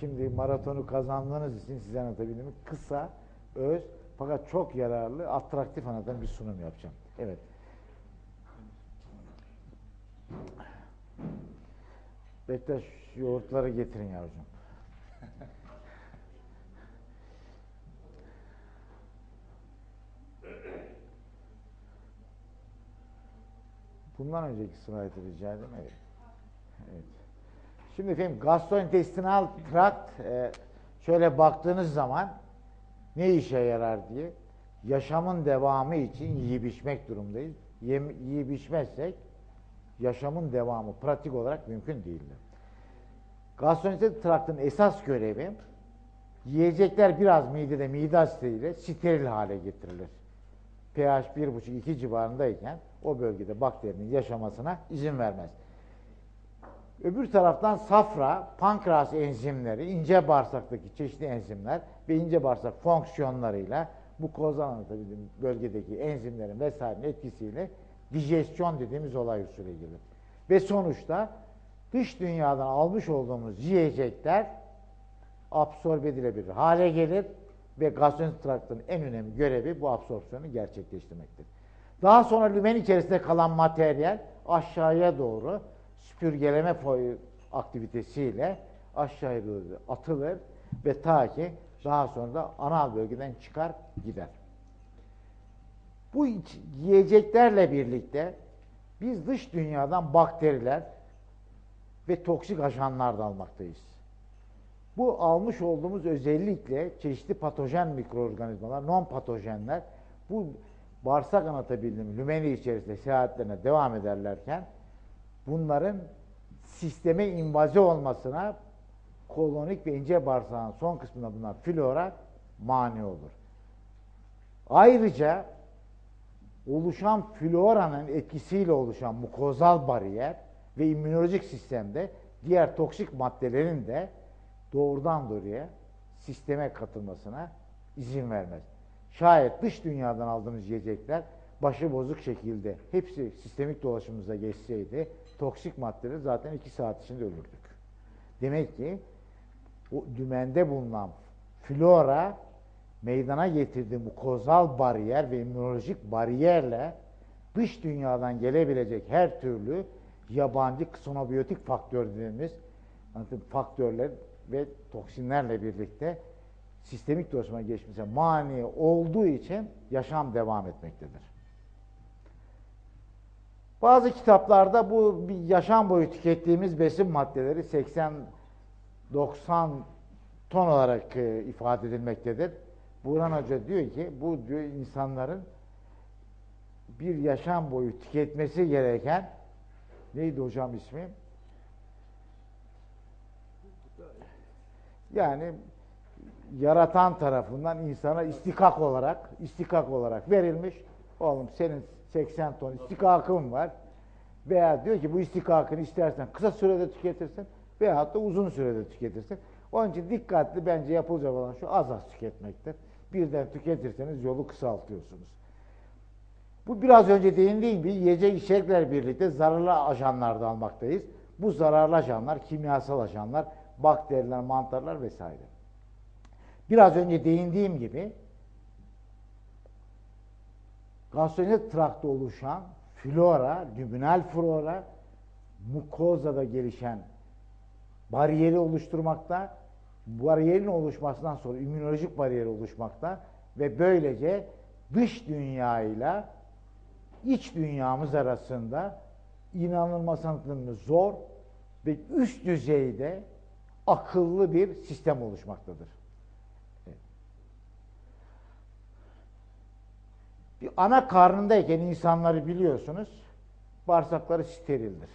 Şimdi maratonu kazandığınız için size anlatabildim. Kısa, öz fakat çok yararlı, atraktif anlatan bir sunum yapacağım. Evet. Bektaş yoğurtları getirin yavrucuğum. Bundan önceki slaytı rica edeyim. Evet. evet. Şimdi efendim gastrointestinal trakt e, şöyle baktığınız zaman ne işe yarar diye yaşamın devamı için yiyip içmek durumdayız. Yiyip içmezsek yaşamın devamı pratik olarak mümkün değildir. Gastrointestinal traktın esas görevi yiyecekler biraz midede mide asitiyle steril hale getirilir. pH 1,5-2 civarındayken o bölgede bakterinin yaşamasına izin vermez. Öbür taraftan safra, pankreas enzimleri, ince bağırsaktaki çeşitli enzimler ve ince bağırsak fonksiyonlarıyla bu kozan bölgedeki enzimlerin vesairenin etkisiyle dijesyon dediğimiz olay usule gelir. Ve sonuçta dış dünyadan almış olduğumuz yiyecekler absorbe edilebilir hale gelir ve gastrointestinal traktın en önemli görevi bu absorpsiyonu gerçekleştirmektir. Daha sonra lümen içerisinde kalan materyal aşağıya doğru süpürgeleme aktivitesiyle aşağıya doğru atılır ve ta ki daha sonra da anal bölgeden çıkar gider. Bu yiyeceklerle birlikte biz dış dünyadan bakteriler ve toksik ajanlar da almaktayız. Bu almış olduğumuz özellikle çeşitli patojen mikroorganizmalar, non patojenler bu bağırsak anlatabildim lümeni içerisinde seyahatlerine devam ederlerken bunların sisteme invaze olmasına kolonik ve ince bağırsağın son kısmında bulunan flora mani olur. Ayrıca oluşan floranın etkisiyle oluşan mukozal bariyer ve immünolojik sistemde diğer toksik maddelerin de doğrudan doğruya sisteme katılmasına izin vermez. Şayet dış dünyadan aldığımız yiyecekler başı bozuk şekilde hepsi sistemik dolaşımımıza geçseydi toksik maddeleri zaten iki saat içinde ölürdük. Demek ki o dümende bulunan flora meydana getirdiği bu kozal bariyer ve immünolojik bariyerle dış dünyadan gelebilecek her türlü yabancı ksonobiyotik faktör dediğimiz faktörler ve toksinlerle birlikte sistemik dolaşıma geçmesi mani olduğu için yaşam devam etmektedir. Bazı kitaplarda bu yaşam boyu tükettiğimiz besin maddeleri 80-90 ton olarak e, ifade edilmektedir. Burhan Hoca diyor ki bu diyor insanların bir yaşam boyu tüketmesi gereken neydi hocam ismi? Yani yaratan tarafından insana istikak olarak istikak olarak verilmiş. Oğlum senin 80 ton istikakın var. Veya diyor ki bu istikakını istersen kısa sürede tüketirsin veya da uzun sürede tüketirsin. Onun için dikkatli bence yapılacak olan şu az az tüketmektir. Birden tüketirseniz yolu kısaltıyorsunuz. Bu biraz önce değindiğim gibi yiyecek içecekler birlikte zararlı ajanlar da almaktayız. Bu zararlı ajanlar, kimyasal ajanlar, bakteriler, mantarlar vesaire. Biraz önce değindiğim gibi gastroenterik trakta oluşan flora, lüminal flora, mukozada gelişen bariyeri oluşturmakta, bariyerin oluşmasından sonra immünolojik bariyeri oluşmakta ve böylece dış dünyayla iç dünyamız arasında inanılmaz zor ve üst düzeyde akıllı bir sistem oluşmaktadır. Bir ana karnındayken insanları biliyorsunuz bağırsakları sterildir.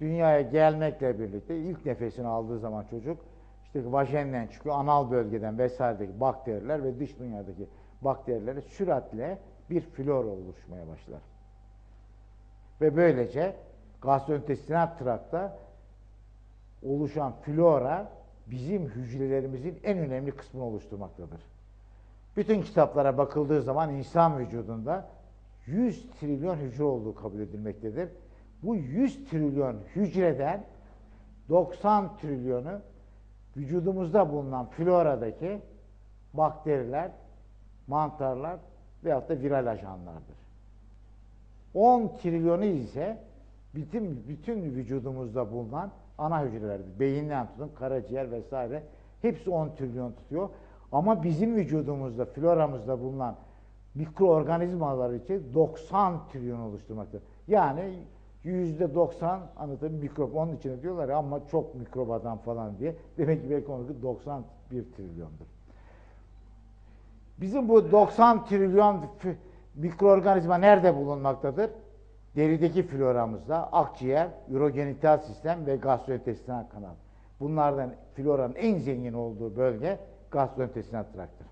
Dünyaya gelmekle birlikte ilk nefesini aldığı zaman çocuk işte vajenden çıkıyor, anal bölgeden vesairedeki bakteriler ve dış dünyadaki bakterileri süratle bir flora oluşmaya başlar. Ve böylece gastrointestinal trakta oluşan flora bizim hücrelerimizin en önemli kısmını oluşturmaktadır. Bütün kitaplara bakıldığı zaman insan vücudunda 100 trilyon hücre olduğu kabul edilmektedir. Bu 100 trilyon hücreden 90 trilyonu vücudumuzda bulunan floradaki bakteriler, mantarlar veyahut da viral ajanlardır. 10 trilyonu ise bütün, bütün vücudumuzda bulunan ana hücrelerdir. Beyinden tutun, karaciğer vesaire hepsi 10 trilyon tutuyor. Ama bizim vücudumuzda, floramızda bulunan mikroorganizmalar için 90 trilyon oluşturmaktadır. Yani yüzde 90 anlatayım mikrop onun içine diyorlar ya ama çok mikrop adam falan diye. Demek ki belki onunki 91 trilyondur. Bizim bu 90 trilyon mikroorganizma nerede bulunmaktadır? Derideki floramızda akciğer, ürogenital sistem ve gastrointestinal kanal. Bunlardan floranın en zengin olduğu bölge gastrointestinal traktır.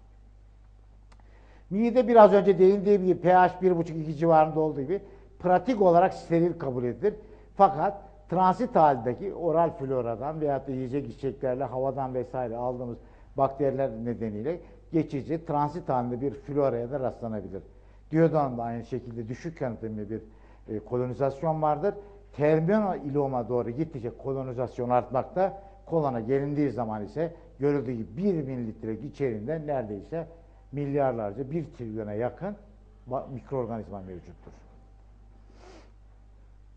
Mide biraz önce değindiğim gibi pH 1,5-2 civarında olduğu gibi pratik olarak steril kabul edilir. Fakat transit halindeki oral floradan veya da yiyecek içeceklerle havadan vesaire aldığımız bakteriler nedeniyle geçici transit halinde bir floraya da rastlanabilir. Diyodon da aynı şekilde düşük kanıtımlı bir e, kolonizasyon vardır. Terminal iloma doğru gittikçe kolonizasyon artmakta. Kolona gelindiği zaman ise görüldüğü gibi 1 mililitre içerisinde neredeyse milyarlarca, 1 trilyona yakın mikroorganizma mevcuttur.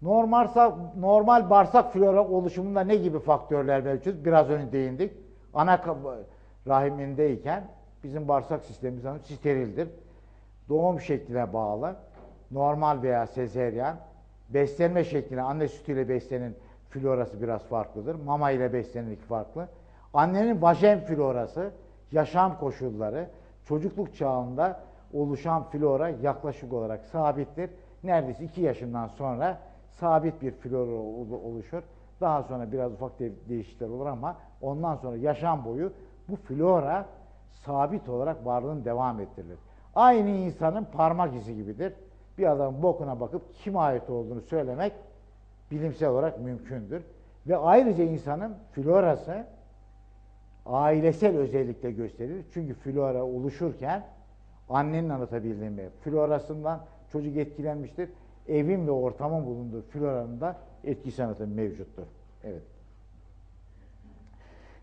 Normal, normal bağırsak flora oluşumunda ne gibi faktörler mevcut? Biraz önce değindik. Ana rahimindeyken bizim bağırsak sistemimiz sterildir. Doğum şekline bağlı. Normal veya sezeryan. Beslenme şekline anne sütüyle beslenen florası biraz farklıdır. Mama ile beslenenlik farklı. Annenin vajen florası, yaşam koşulları, çocukluk çağında oluşan flora yaklaşık olarak sabittir. Neredeyse 2 yaşından sonra sabit bir flora oluşur. Daha sonra biraz ufak değişiklikler olur ama ondan sonra yaşam boyu bu flora sabit olarak varlığını devam ettirilir. Aynı insanın parmak izi gibidir. Bir adamın bokuna bakıp kime ait olduğunu söylemek bilimsel olarak mümkündür. Ve ayrıca insanın florası ailesel özellikle gösterir. Çünkü flora oluşurken annenin anlatabildiğim florasından çocuk etkilenmiştir evin ve ortamın bulunduğu floranın da etkisi anlatımı mevcuttur. Evet.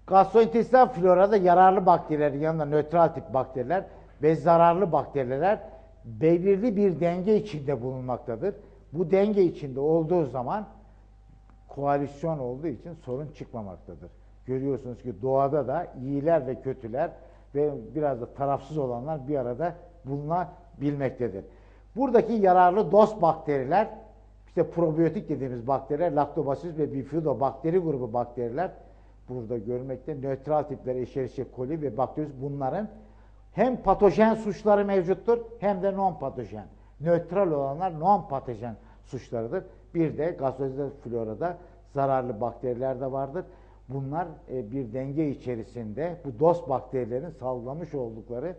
Gastrointestinal florada yararlı bakteriler yanında nötral tip bakteriler ve zararlı bakteriler belirli bir denge içinde bulunmaktadır. Bu denge içinde olduğu zaman koalisyon olduğu için sorun çıkmamaktadır. Görüyorsunuz ki doğada da iyiler ve kötüler ve biraz da tarafsız olanlar bir arada bulunabilmektedir. Buradaki yararlı dost bakteriler, işte probiyotik dediğimiz bakteriler, laktobasis ve bakteri grubu bakteriler burada görmekte. Nötral tipler Escherichia coli ve bakterius bunların hem patojen suçları mevcuttur hem de non patojen. Nötral olanlar non patojen suçlarıdır. Bir de gastrointestinal florada zararlı bakteriler de vardır. Bunlar e, bir denge içerisinde bu dost bakterilerin salgılamış oldukları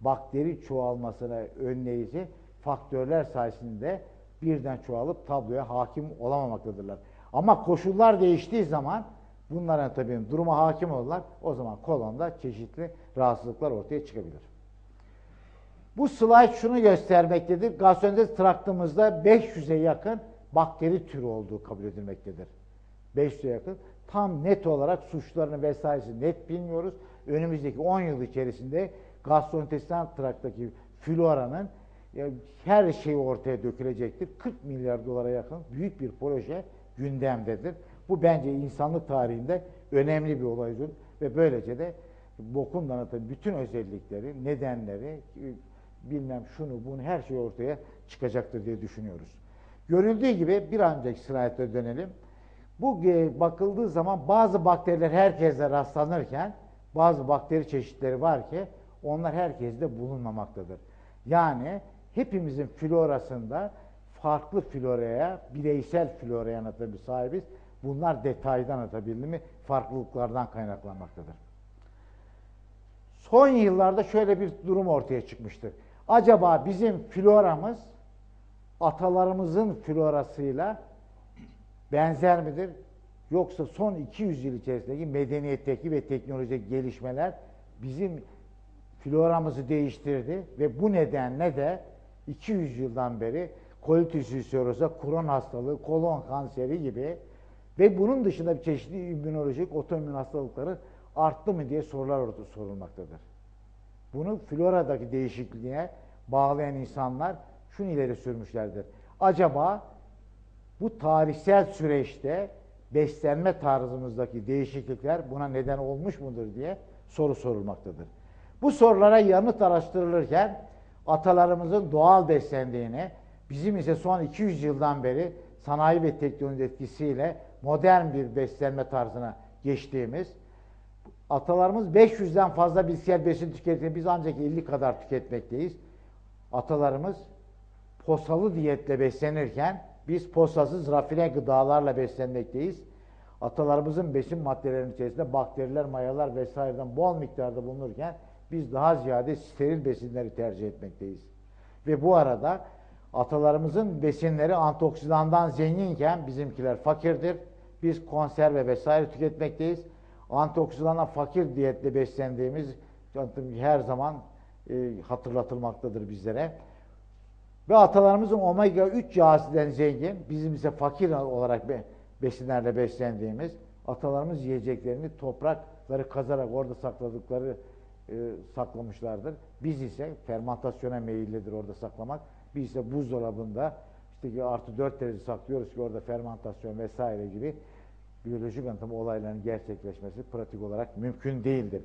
bakteri çoğalmasına önleyici faktörler sayesinde birden çoğalıp tabloya hakim olamamaktadırlar. Ama koşullar değiştiği zaman bunların tabii duruma hakim olurlar. O zaman kolonda çeşitli rahatsızlıklar ortaya çıkabilir. Bu slide şunu göstermektedir. Gastroenterit traktımızda 500'e yakın bakteri türü olduğu kabul edilmektedir. 500'e yakın. Tam net olarak suçlarını vesairesi net bilmiyoruz. Önümüzdeki 10 yıl içerisinde gastrointestinal traktaki floranın her şey ortaya dökülecektir. 40 milyar dolara yakın büyük bir proje gündemdedir. Bu bence insanlık tarihinde önemli bir olaydır ve böylece de bokun anlatan bütün özellikleri, nedenleri, bilmem şunu bunu her şey ortaya çıkacaktır diye düşünüyoruz. Görüldüğü gibi bir önceki slaytta dönelim. Bu e, bakıldığı zaman bazı bakteriler herkeste rastlanırken bazı bakteri çeşitleri var ki onlar herkeste bulunmamaktadır. Yani hepimizin florasında farklı floraya, bireysel floraya anlatabilir sahibiz. Bunlar detaydan anlatabildi mi farklılıklardan kaynaklanmaktadır. Son yıllarda şöyle bir durum ortaya çıkmıştır. Acaba bizim floramız atalarımızın florasıyla benzer midir? Yoksa son 200 yıl içerisindeki medeniyetteki ve teknolojik gelişmeler bizim floramızı değiştirdi ve bu nedenle de 200 yıldan beri kolitis ulcerosa, kron hastalığı, kolon kanseri gibi ve bunun dışında çeşitli immünolojik otoimmün hastalıkların arttı mı diye sorular orada sorulmaktadır. Bunu floradaki değişikliğe bağlayan insanlar şunu ileri sürmüşlerdir. Acaba bu tarihsel süreçte beslenme tarzımızdaki değişiklikler buna neden olmuş mudur diye soru sorulmaktadır. Bu sorulara yanıt araştırılırken atalarımızın doğal beslendiğini, bizim ise son 200 yıldan beri sanayi ve teknoloji etkisiyle modern bir beslenme tarzına geçtiğimiz, atalarımız 500'den fazla bitkisel besin tükettiğini biz ancak 50 kadar tüketmekteyiz. Atalarımız posalı diyetle beslenirken biz posasız rafine gıdalarla beslenmekteyiz. Atalarımızın besin maddelerinin içerisinde bakteriler, mayalar vesaireden bol miktarda bulunurken biz daha ziyade steril besinleri tercih etmekteyiz. Ve bu arada atalarımızın besinleri antioksidandan zenginken bizimkiler fakirdir. Biz konserve vesaire tüketmekteyiz. Antioksidanla fakir diyetle beslendiğimiz her zaman e, hatırlatılmaktadır bizlere. Ve atalarımızın omega 3 yağ zengin, bizim ise fakir olarak besinlerle beslendiğimiz atalarımız yiyeceklerini toprakları kazarak orada sakladıkları e, saklamışlardır. Biz ise fermentasyona meyillidir orada saklamak. Biz ise buzdolabında işte artı 4 derece saklıyoruz ki orada fermentasyon vesaire gibi biyolojik anlatım olayların gerçekleşmesi pratik olarak mümkün değildir.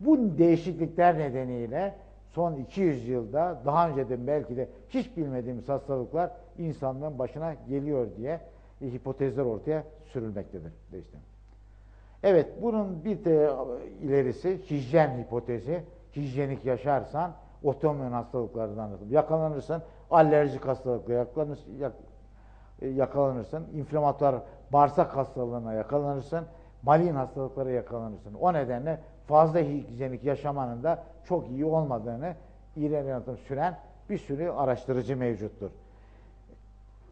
Bu değişiklikler nedeniyle son 200 yılda daha önceden belki de hiç bilmediğimiz hastalıklar insanlığın başına geliyor diye hipotezler ortaya sürülmektedir. Işte. Evet, bunun bir de ilerisi hijyen hipotezi. Hijyenik yaşarsan otoimmün hastalıklardan yakalanırsın, alerjik hastalıkla yakalanırsın, e, yakalanırsın, inflamatuar bağırsak hastalığına yakalanırsın, malin hastalıklara yakalanırsın. O nedenle fazla hijyenik yaşamanın da çok iyi olmadığını ileri anlatım süren bir sürü araştırıcı mevcuttur.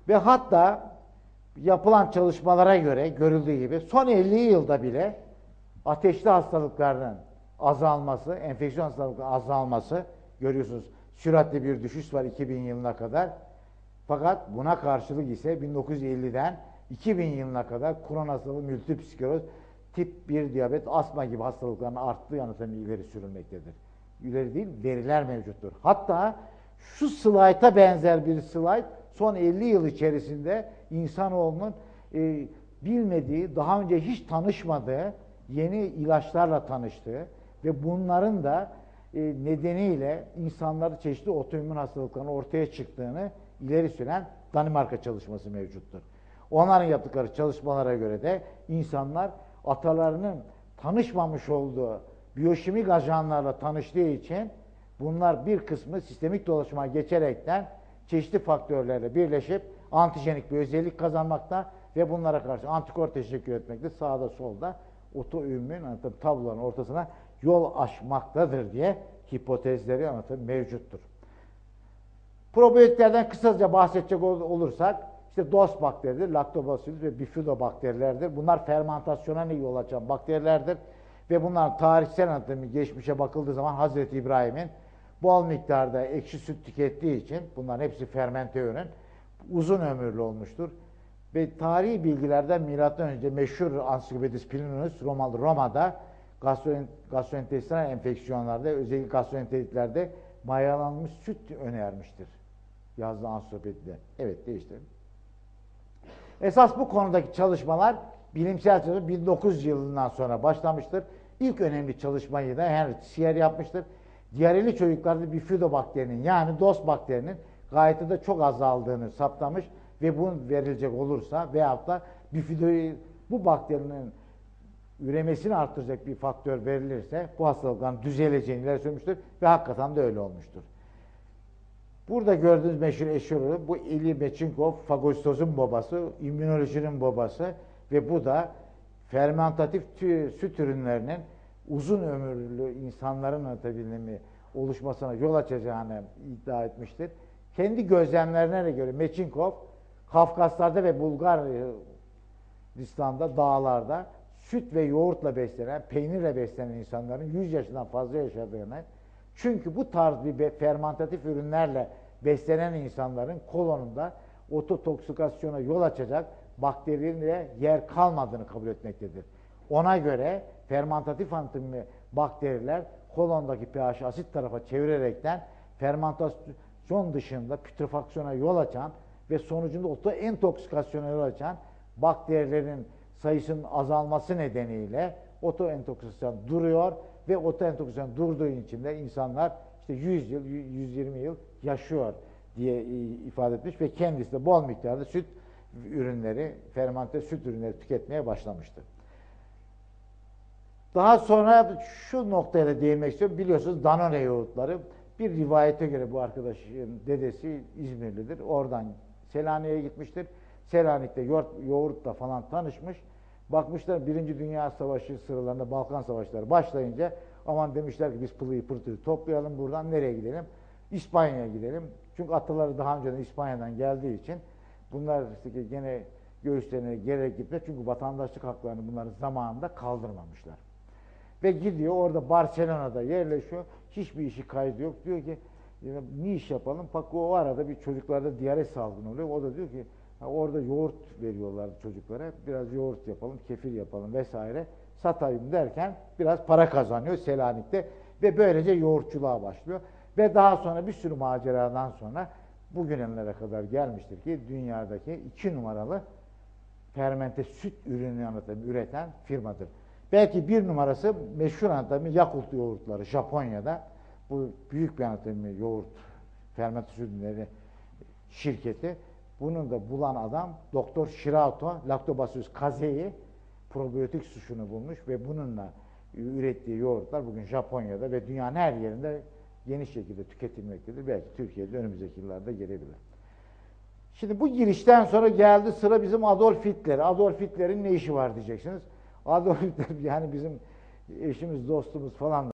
Ve hatta yapılan çalışmalara göre görüldüğü gibi son 50 yılda bile ateşli hastalıkların azalması, enfeksiyon hastalıklarının azalması görüyorsunuz. Süratli bir düşüş var 2000 yılına kadar. Fakat buna karşılık ise 1950'den 2000 yılına kadar kron hastalığı, multiple skleroz, tip 1 diyabet, asma gibi hastalıkların arttığı yanıtını ileri sürülmektedir. İleri değil, veriler mevcuttur. Hatta şu slayta benzer bir slayt son 50 yıl içerisinde insanoğlunun e, bilmediği, daha önce hiç tanışmadığı yeni ilaçlarla tanıştığı ve bunların da e, nedeniyle insanları çeşitli otoimmün hastalıkların ortaya çıktığını ileri süren Danimarka çalışması mevcuttur. Onların yaptıkları çalışmalara göre de insanlar atalarının tanışmamış olduğu biyoşimik ajanlarla tanıştığı için bunlar bir kısmı sistemik dolaşıma geçerekten çeşitli faktörlerle birleşip antijenik bir özellik kazanmakta ve bunlara karşı antikor teşekkür etmekte sağda solda otoimmün anlatım tabloların ortasına yol açmaktadır diye hipotezleri anlatım mevcuttur. Probiyotiklerden kısaca bahsedecek olursak işte DOS bakteridir, Lactobacillus ve Bifidobakterilerdir. Bunlar fermentasyona ne yol açan bakterilerdir. Ve bunlar tarihsel anlatımı geçmişe bakıldığı zaman Hazreti İbrahim'in bol miktarda ekşi süt tükettiği için bunların hepsi fermente ürün uzun ömürlü olmuştur. Ve tarihi bilgilerden milattan önce meşhur Ansiklopedis Plinius Romalı Roma'da gastrointestinal enfeksiyonlarda özellikle gastroenteritlerde mayalanmış süt önermiştir. Yazdığı ansiklopedide. Evet değiştirelim. Esas bu konudaki çalışmalar bilimsel çalışma 1900 yılından sonra başlamıştır. İlk önemli çalışmayı da Henry Sier yapmıştır. Diyareli çocuklarda bir bakterinin yani DOS bakterinin gayet de çok azaldığını saptamış ve bu verilecek olursa veyahut da bifidoyu bu bakterinin üremesini arttıracak bir faktör verilirse bu hastalıkların düzeleceğini ileri sürmüştür ve hakikaten de öyle olmuştur. Burada gördüğünüz meşhur eşyolu bu Eli Mechinkov fagositozun babası, immünolojinin babası ve bu da fermentatif süt ürünlerinin uzun ömürlü insanların anlatabilimi oluşmasına yol açacağını iddia etmiştir. Kendi gözlemlerine göre Mechinkov Kafkaslarda ve Bulgaristan'da dağlarda süt ve yoğurtla beslenen, peynirle beslenen insanların 100 yaşından fazla yaşadığını çünkü bu tarz bir fermentatif ürünlerle beslenen insanların kolonunda ototoksikasyona yol açacak bakterinin yer kalmadığını kabul etmektedir. Ona göre fermantatif anatomik bakteriler kolondaki pH'i asit tarafa çevirerekten fermentasyon dışında pütrefaksiyona yol açan ve sonucunda otoentoksikasyona yol açan bakterilerin sayısının azalması nedeniyle otoentoksikasyon duruyor ve otoentoksikasyon durduğu için de insanlar işte 100 yıl, 120 yıl yaşıyor diye ifade etmiş ve kendisi de bol miktarda süt ürünleri, fermente süt ürünleri tüketmeye başlamıştı. Daha sonra şu noktaya da değinmek istiyorum. Biliyorsunuz Danone yoğurtları bir rivayete göre bu arkadaşın dedesi İzmirlidir. Oradan Selanik'e gitmiştir. Selanik'te yoğurt, yoğurtla falan tanışmış. Bakmışlar Birinci Dünya Savaşı sıralarında Balkan Savaşları başlayınca aman demişler ki biz pılıyı pırtıyı toplayalım buradan nereye gidelim? İspanya'ya gidelim. Çünkü ataları daha önceden İspanya'dan geldiği için bunlar işte gene göğüslerine gerek gitmez. Çünkü vatandaşlık haklarını bunlar zamanında kaldırmamışlar. Ve gidiyor orada Barcelona'da yerleşiyor. Hiçbir işi kaydı yok. Diyor ki ne iş yapalım? Bak o arada bir çocuklarda diyare salgını oluyor. O da diyor ki orada yoğurt veriyorlar çocuklara. Biraz yoğurt yapalım, kefir yapalım vesaire. Satayım derken biraz para kazanıyor Selanik'te. Ve böylece yoğurtçuluğa başlıyor. Ve daha sonra bir sürü maceradan sonra bugünlere kadar gelmiştir ki dünyadaki iki numaralı fermente süt ürünü anlatım üreten firmadır. Belki bir numarası meşhur anatomi Yakult yoğurtları Japonya'da. Bu büyük bir anatomi yoğurt fermente süt ürünleri şirketi. Bunun da bulan adam Doktor Shirato Lactobacillus casei probiyotik suçunu bulmuş ve bununla ürettiği yoğurtlar bugün Japonya'da ve dünyanın her yerinde geniş şekilde tüketilmektedir. Belki Türkiye'de önümüzdeki yıllarda gelebilir. Şimdi bu girişten sonra geldi sıra bizim Adolf Hitler. Adolf Hitler'in ne işi var diyeceksiniz. Adolf Hitler yani bizim eşimiz, dostumuz falan